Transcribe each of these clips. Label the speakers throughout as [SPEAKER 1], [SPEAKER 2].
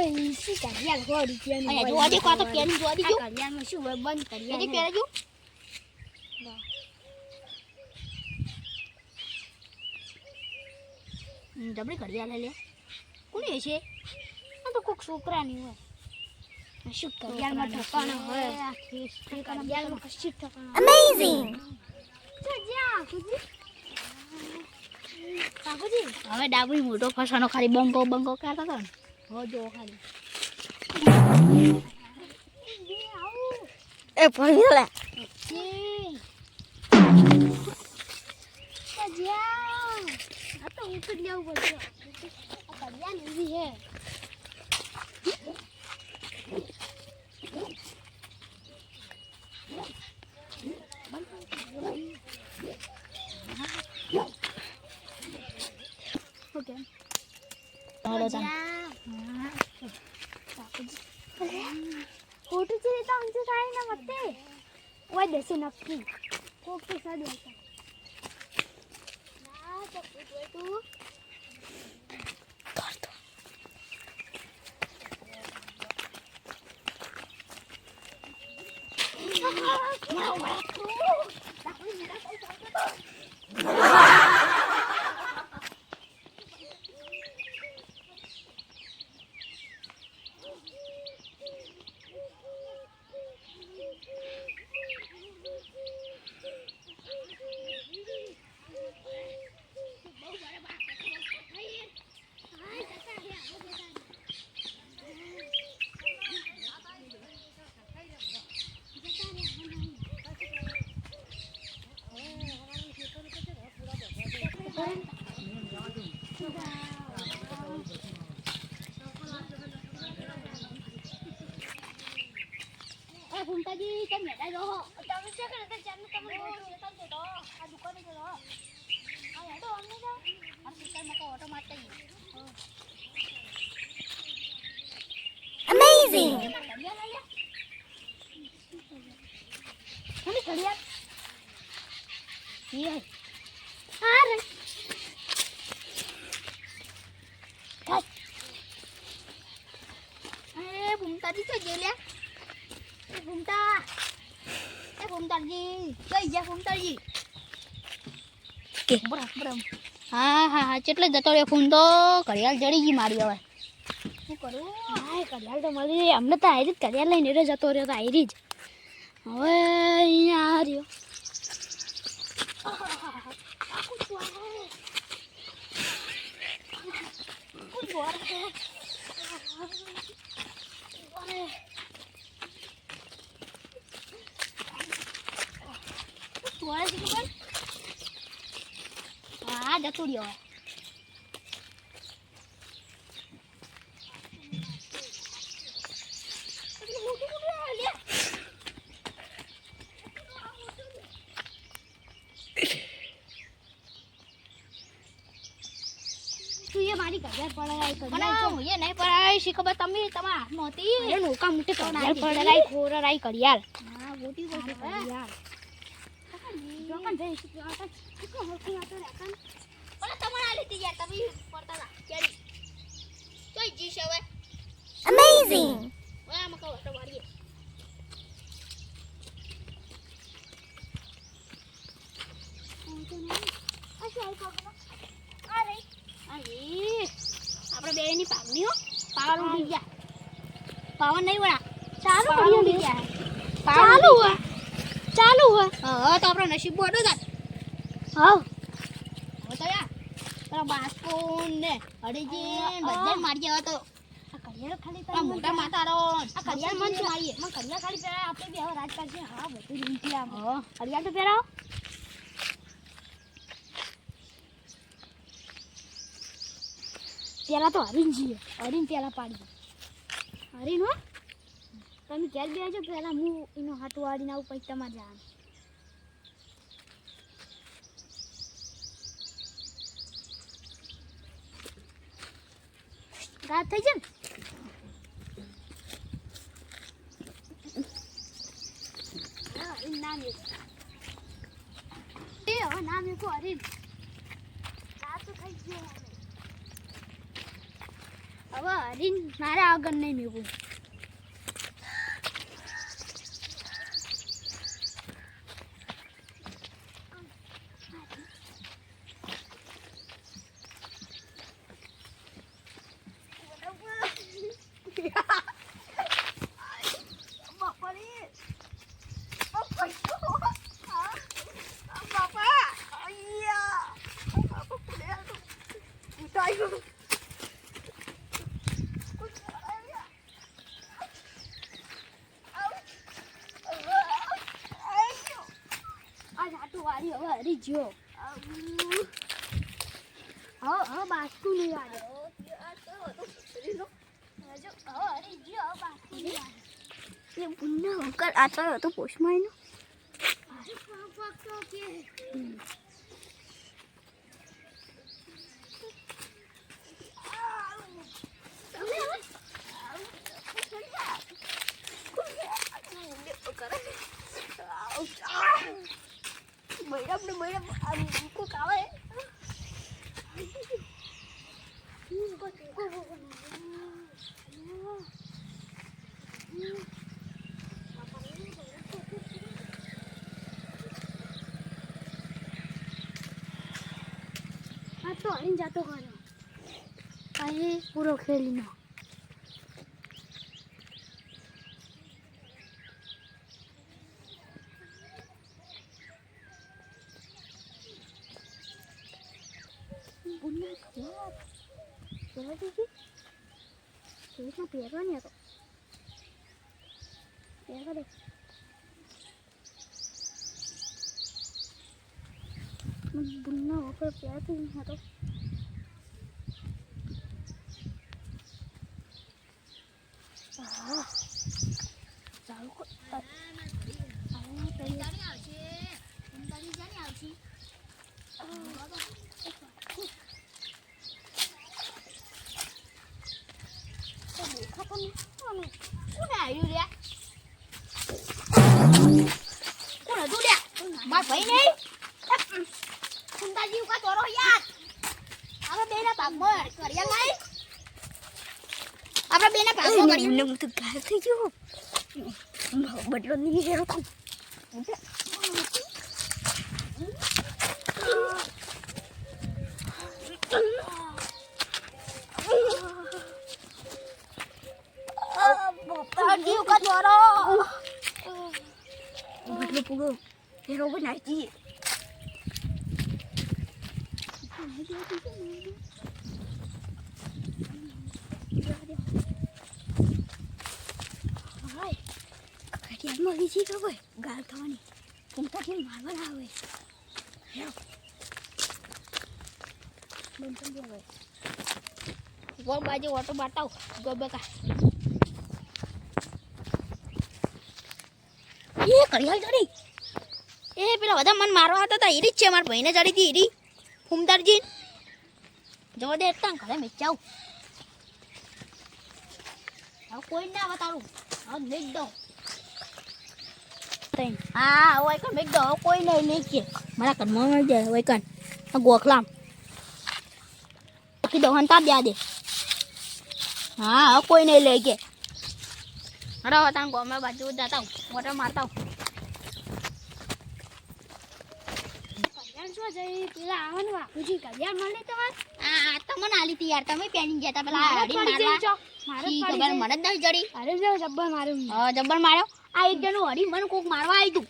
[SPEAKER 1] હવે ઈ શું ઘડિયાળ સો રૂપિયાની
[SPEAKER 2] અહીંયા
[SPEAKER 1] હોય.
[SPEAKER 2] જોવા તો પેન જોવા દેજો.
[SPEAKER 1] આ ઘડિયાળમાં શું બંધ
[SPEAKER 2] એની
[SPEAKER 1] ઘડિયાળ
[SPEAKER 2] પહેરે જો. હમ, ઘડિયાળ લે. કોની હશે?
[SPEAKER 1] આ તો કોક છોકરાની હોય. શું ઘડિયાળમાં ઠકાણા હોય. ઘડિયાળમાં કશું ઠકાણા
[SPEAKER 2] હવે ડાબરી મોટો ફસાનો ખાલી બંકો બંકો કરતા હતો ને. હવે જો ખાલી.
[SPEAKER 3] એ પડી લે.
[SPEAKER 1] જી તો જ્યાં આ તો ઉઠી જ લેવું પડશે આ ઘડિયાળ એવી છે ઓકે
[SPEAKER 2] ચાલો તમે
[SPEAKER 1] फोटो మంచి సాయిన వస్తే వదిలేసి నప్పి కోపి సాధి
[SPEAKER 2] Oh, ફૂમતાજી તમે મેળા જો
[SPEAKER 1] તમે શું કરે તમે તમે તો આ દુકાને ચલો
[SPEAKER 2] આ હેડો અમને તો આ પિક્ચરમાં તો ઓટો મારતા જ
[SPEAKER 3] Amazing!
[SPEAKER 2] ઘડિયાળ ઘડિયાળ ઈ
[SPEAKER 1] હા રે
[SPEAKER 2] એ ફૂમતાજી તો જેલ્યા એ ફૂમતા એ ફૂમતાજી કઈ ગયા ફૂમતાજી
[SPEAKER 3] કે?
[SPEAKER 2] બરાબર બરાબર. હા હા હા ચેટલે જતો રહ્યો ફોન તો? ઘડિયાળ જડી ગઈ મારી હવે. શું કરું?
[SPEAKER 1] હા ઘડિયાળ તો મળી રહી. અમને તો આયરી જ ઘડિયાળ લઈને રહ્યો જતો રહ્યો તો આયરી જ. હવે અહીંયા આ રહ્યો.
[SPEAKER 2] હા જતું રહ્યો. હવે
[SPEAKER 1] મારી
[SPEAKER 2] હું એ નહીં પડાવી શી ખબર તમે? તમારા હાથમાં હતી.
[SPEAKER 1] નોકા મોટી
[SPEAKER 2] હા મોટી
[SPEAKER 1] ઘડિયાળ જોકન જઈ આતો રાખન
[SPEAKER 2] તમારે લીધી યાર તમે પડતા હતા કેરી ચોઈ જીશ હવે
[SPEAKER 3] Amazing!
[SPEAKER 2] હવે આમાં તો
[SPEAKER 1] આ
[SPEAKER 2] આપણે બે ની પાવની હો પાવર ઉડી ગયા પાવર નહીં વળા
[SPEAKER 1] ચાલુ
[SPEAKER 2] ઉડી ગયા
[SPEAKER 1] ચાલુ હે ચાલુ હોય.
[SPEAKER 2] હા તો આપણો નસીબ બોડો હતા
[SPEAKER 1] હા.
[SPEAKER 2] હવે તો યાર તારા બાસ્કો ને હળીજી બધા મારી ગયા તો.
[SPEAKER 1] આ ઘડિયાળ ખાલી
[SPEAKER 2] આ મોટા માતારો
[SPEAKER 1] આ ઘડિયાળ મન
[SPEAKER 2] મન
[SPEAKER 1] મારીએ. મને ઘડિયાળ ખાલી પહેરા આપણે બે હવે રાજ કરશે હા બધું રીંટી આમ. તો પહેરાવો. પેલા તો હરીન છીએ હરીન પેલા પાડીએ હરીન હો. તમે ઘેર બેજો પહેલાં હું એનો હાથ વાળીને આવું, પછી તમારે જાણ રાત થઈ છે ને. નામ એ, હવે નામ એક હરીન. રાત થઈ ગયો હવે. હરીન મારે આગળ નહીં મેવું આ જાટુ વાળી જ્યો હવે હવે બાસ્કુ લઈ આવ્યો
[SPEAKER 3] એ બુન્ના વગર આ તો હતો પોસ્ટમાં એનો
[SPEAKER 2] મેડમ આમ કોક આવે.
[SPEAKER 1] આ તો હરીને જાતો કર્યો અહીં પૂરો ખેલીનો. બુના ખબર પહેરવા દીધી કેવીતના પહેરવાની હતો પહેરવા દે બુના વગર પહેરતી નહીં હતો ચાલુ
[SPEAKER 2] કોને આવ્યું લ્યા કોણ હતું લ્યા માર ભાઈ નહીં સુંદાજી કા તોરો યાર આપણે બેના ભાગમાં કર્યા નહીં આપણે બેના ભાગમાં કર્યા
[SPEAKER 3] મને તો ઘાયલ થઈ ગયો બદલો નહીં રહ્યો તો
[SPEAKER 2] જીવ કા તોરો
[SPEAKER 3] બદલો પૂરો ફેરો બનાવી દઈએ ઘડિયાળમાં લીધી તો હોય ગાલ થવાની ફૂમતાથી મારવા આવે
[SPEAKER 2] ગોળ બાજુ ઓટો બાટાવ ગોબકા એ કરિયાલ ચડી એ પેલા બધા મન મારવા હતા. તા ઈરી જ છે મારા ભાઈને ચડી હતી એરી ફૂમતારજી જવા દે એકતા ઘરે મેચાવ કોઈ ના આવે તારું. મેક દો હા, હવે કણ મેક દો કોઈ નહીં નહીં કે. મારા ઘરમાં મળી જાય હવે કણ ગોખલામ. બાકી દોહન તાપ દે દે. હા કોઈ નહીં લઈ કે. અરે હવે તાર ગોમાં બાજુ જતા મોટર મારતા હું.
[SPEAKER 1] કલ્યાણ શું જઈ પેલા આવવાનું બાપુજી કલ્યાણ મળે તમારે
[SPEAKER 2] આ આ તો મને આલી હતી યાર. તમે પહેરી ગયા તા પેલા
[SPEAKER 1] મારે
[SPEAKER 2] મારવા.
[SPEAKER 1] જઈ છો. મારે
[SPEAKER 2] શી
[SPEAKER 1] પડી
[SPEAKER 2] ખબર મને જ નહીં જડી.
[SPEAKER 1] અરે જો જબ્બર મારું
[SPEAKER 2] હા જબ્બર માર્યો. આ એક જણું હરી મને કોક મારવા આવી તું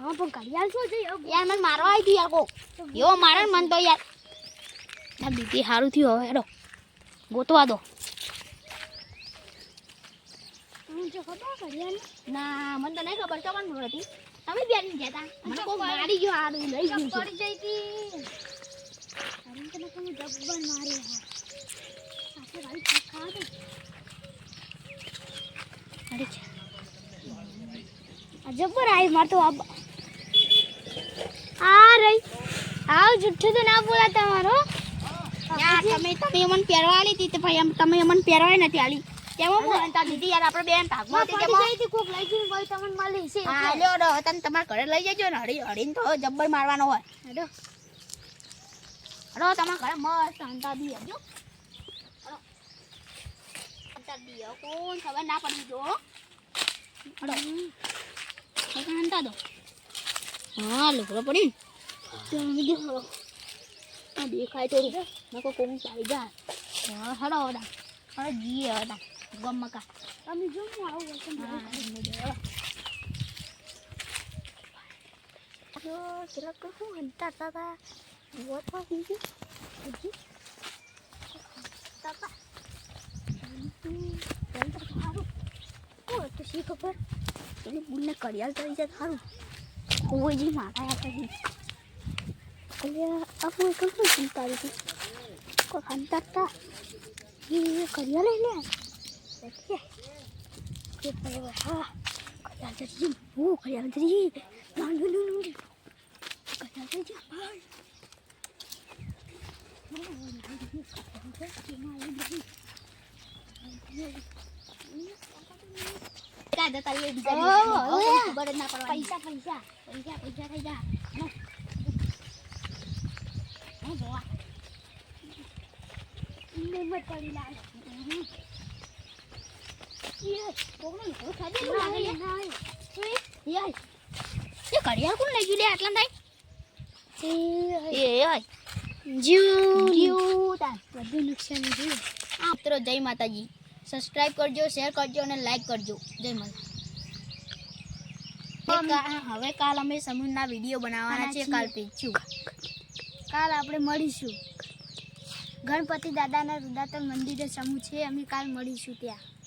[SPEAKER 1] હા પણ કલ્યાણ શું જઈ
[SPEAKER 2] યાર મને મારવા આવી તું યાર કોક. એવો મારે મન તો યાર. ના બીપી સારું થયું હવે હેડો. ગોતવા દો. ના મને તો નહીં ખબર. તો પણ હતી. તમે બેન જતા. મને કોક મારી ગયો હારું લઈ ગયું
[SPEAKER 1] પડી જઈ હતી અરે તને તમે જબ્બર માર્યો હા આપણે ભાઈ ખાઈ દે.
[SPEAKER 2] અરે
[SPEAKER 1] આ જબ્બર આવી માર તો આબ આ રહી. આવ જુઠ્ઠું તો ના બોલા તમારો
[SPEAKER 2] તમે તમે મને પહેરવાની હતી તો ભાઈ એમ તમે મને પહેરવાય નથી આલી. તેમાં હું અંતા દીધી યાર આપણે બેન ભાગમાં હતી તેમાં
[SPEAKER 1] જઈ કોક લઈ ગયું ભાઈ તમને મળી છે.
[SPEAKER 2] હા લ્યો રો તમે તમારા ઘરે લઈ જજો ને હળી હળીને તો જબ્બર મારવાનો હોય.
[SPEAKER 1] હેડો
[SPEAKER 2] રો તમારા ઘરે મસ્ત અંતા દી આપજો કરી દઈએ કોણ? ખબર ના પડી જો. હડો હંતા દો હા લુગડો પડી તમે દેખો આ તો થોડું નકો કોણ ચાલી જાય હા હડો હડા હડો જીએ હડા ગમકા.
[SPEAKER 1] તમે જો હું આવું તો
[SPEAKER 2] હા
[SPEAKER 3] જરાક હું હંતા હતા વોટવા બીજું. હજી તાતા. તો શી ખબર? પેલી બુલને કડિયાલ કરી જાય સારું કોઈ જી મારા યાર અલ્યા આ કોઈ કશું ચિંતા હતી કોઈ હંતા હતા એ કડિયાલ લઈ લે દેખીએ કે ભાઈ હા કડિયાલ જરી હું કડિયાલ જરી માંગુ નું કડિયાલ જરી ભાઈ
[SPEAKER 2] કા જતા રહીએ બીજા
[SPEAKER 1] ઓ,
[SPEAKER 2] દિવસે.
[SPEAKER 1] ઓ,
[SPEAKER 2] ખબર જ ના પડવાની
[SPEAKER 1] પૈસા પૈસા પૈસા પૈસા થઈ જા
[SPEAKER 2] હે જોવા
[SPEAKER 1] હિંમત પડી લાલ
[SPEAKER 2] યે કોણ લો ખાધે
[SPEAKER 1] ના
[SPEAKER 2] લાગે લે
[SPEAKER 1] ના
[SPEAKER 2] યે એ ઘડિયાળ કોણ લઈ ગયું લે આટલા થાય એ
[SPEAKER 1] જીવ
[SPEAKER 2] જીવ
[SPEAKER 1] બધું નુકસાન
[SPEAKER 2] મિત્રો જય માતાજી સબસ્ક્રાઇબ કરજો શેર કરજો અને લાઈક કરજો જય માતા હવે કાલ અમે સમૂહના વીડિયો બનાવવાના છે, કાલ પીછું
[SPEAKER 1] કાલ આપણે મળીશું. ગણપતિ દાદાના રુદાતલ મંદિરે સમૂહ છે, અમે કાલ મળીશું ત્યાં.